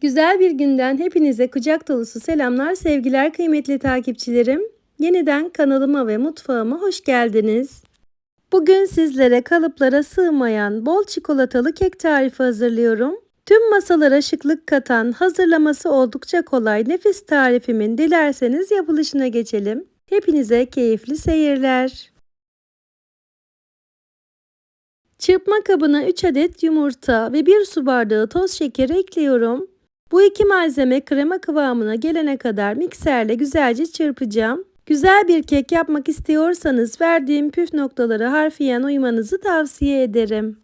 Güzel bir günden hepinize kucak dolusu selamlar, sevgiler kıymetli takipçilerim. Yeniden kanalıma ve mutfağıma hoş geldiniz. Bugün sizlere kalıplara sığmayan bol çikolatalı kek tarifi hazırlıyorum. Tüm masalara şıklık katan, hazırlaması oldukça kolay nefis tarifimin dilerseniz yapılışına geçelim. Hepinize keyifli seyirler. Çırpma kabına 3 adet yumurta ve 1 su bardağı toz şekeri ekliyorum. Bu iki malzeme krema kıvamına gelene kadar mikserle güzelce çırpacağım. Güzel bir kek yapmak istiyorsanız verdiğim püf noktaları harfiyen uymanızı tavsiye ederim.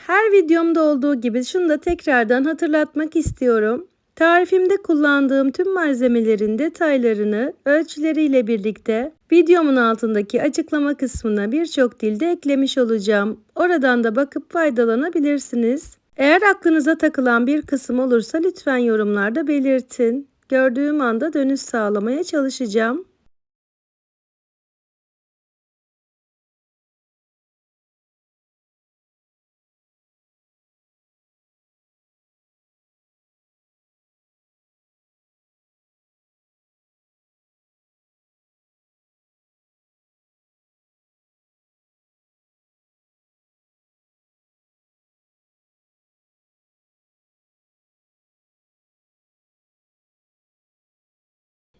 Her videomda olduğu gibi şunu da tekrardan hatırlatmak istiyorum. Tarifimde kullandığım tüm malzemelerin detaylarını ölçüleriyle birlikte videomun altındaki açıklama kısmına birçok dilde eklemiş olacağım. Oradan da bakıp faydalanabilirsiniz. Eğer aklınıza takılan bir kısım olursa lütfen yorumlarda belirtin. Gördüğüm anda dönüş sağlamaya çalışacağım.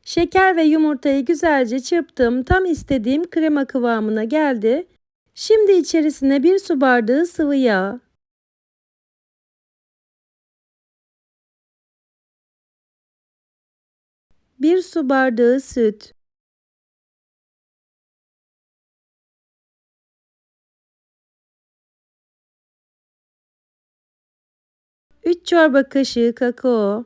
Şeker ve yumurtayı güzelce çırptım. Tam istediğim krema kıvamına geldi. Şimdi içerisine bir su bardağı sıvı yağ, bir su bardağı süt, üç çorba kaşığı kakao,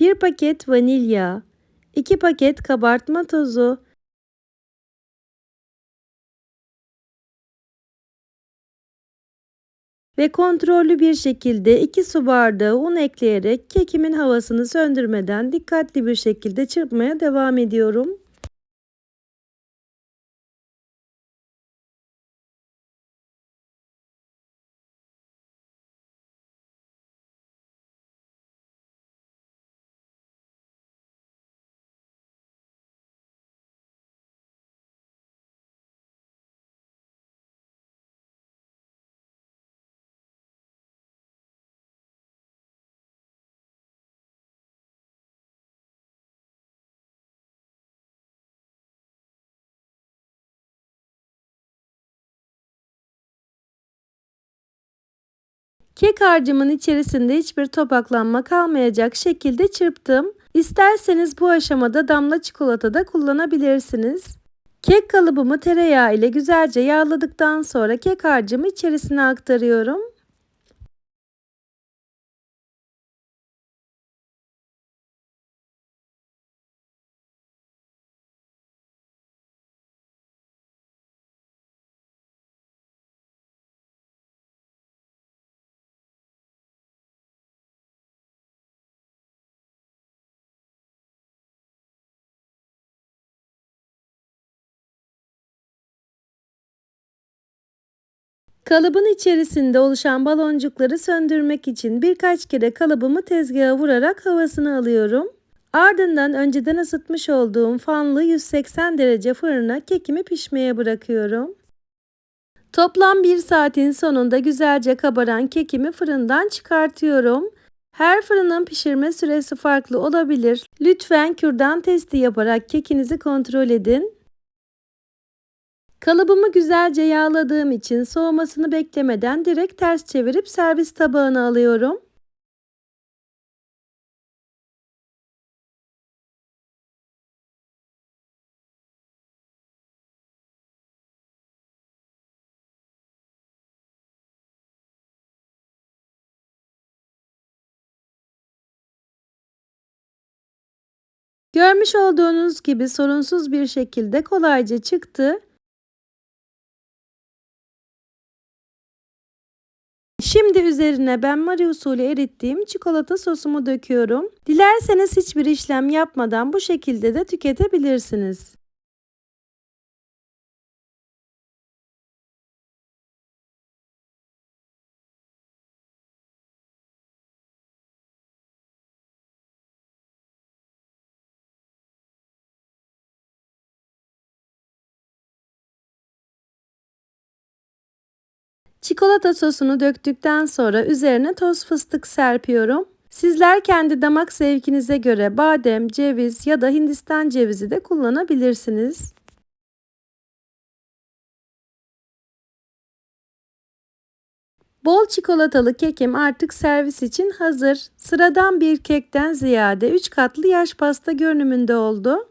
1 paket vanilya, 2 paket kabartma tozu, ve kontrollü bir şekilde 2 su bardağı un ekleyerek kekimin havasını söndürmeden dikkatli bir şekilde çırpmaya devam ediyorum. Kek harcımın içerisinde hiçbir topaklanma kalmayacak şekilde çırptım. İsterseniz bu aşamada damla çikolata da kullanabilirsiniz. Kek kalıbımı tereyağı ile güzelce yağladıktan sonra kek harcımı içerisine aktarıyorum. Kalıbın içerisinde oluşan baloncukları söndürmek için birkaç kere kalıbımı tezgaha vurarak havasını alıyorum. Ardından önceden ısıtmış olduğum fanlı 180 derece fırına kekimi pişmeye bırakıyorum. Toplam 1 saatin sonunda güzelce kabaran kekimi fırından çıkartıyorum. Her fırının pişirme süresi farklı olabilir. Lütfen kürdan testi yaparak kekinizi kontrol edin. Kalıbımı güzelce yağladığım için soğumasını beklemeden direkt ters çevirip servis tabağına alıyorum. Görmüş olduğunuz gibi sorunsuz bir şekilde kolayca çıktı. Şimdi üzerine ben Marie usulü erittiğim çikolata sosumu döküyorum. Dilerseniz hiçbir işlem yapmadan bu şekilde de tüketebilirsiniz. Çikolata sosunu döktükten sonra üzerine toz fıstık serpiyorum. Sizler kendi damak zevkinize göre badem, ceviz ya da hindistan cevizi de kullanabilirsiniz. Bol çikolatalı kekim artık servis için hazır. Sıradan bir kekten ziyade 3 katlı yaş pasta görünümünde oldu.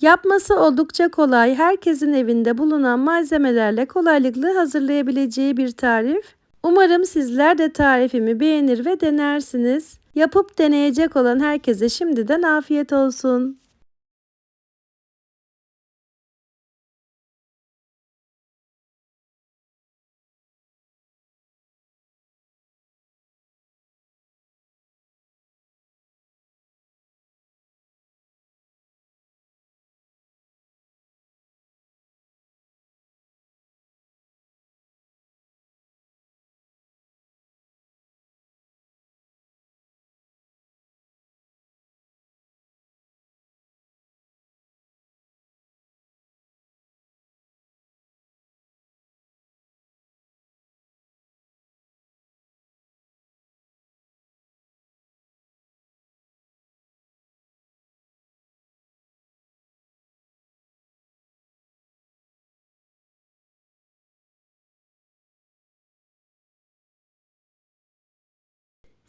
Yapması oldukça kolay, herkesin evinde bulunan malzemelerle kolaylıkla hazırlayabileceği bir tarif. Umarım sizler de tarifimi beğenir ve denersiniz. Yapıp deneyecek olan herkese şimdiden afiyet olsun.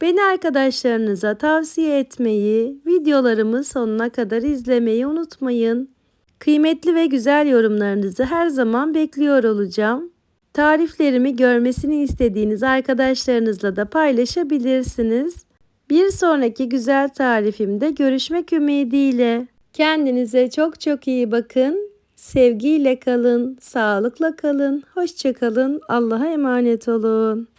Beni arkadaşlarınıza tavsiye etmeyi, videolarımı sonuna kadar izlemeyi unutmayın. Kıymetli ve güzel yorumlarınızı her zaman bekliyor olacağım. Tariflerimi görmesini istediğiniz arkadaşlarınızla da paylaşabilirsiniz. Bir sonraki güzel tarifimde görüşmek ümidiyle. Kendinize çok çok iyi bakın. Sevgiyle kalın, sağlıkla kalın, hoşça kalın. Allah'a emanet olun.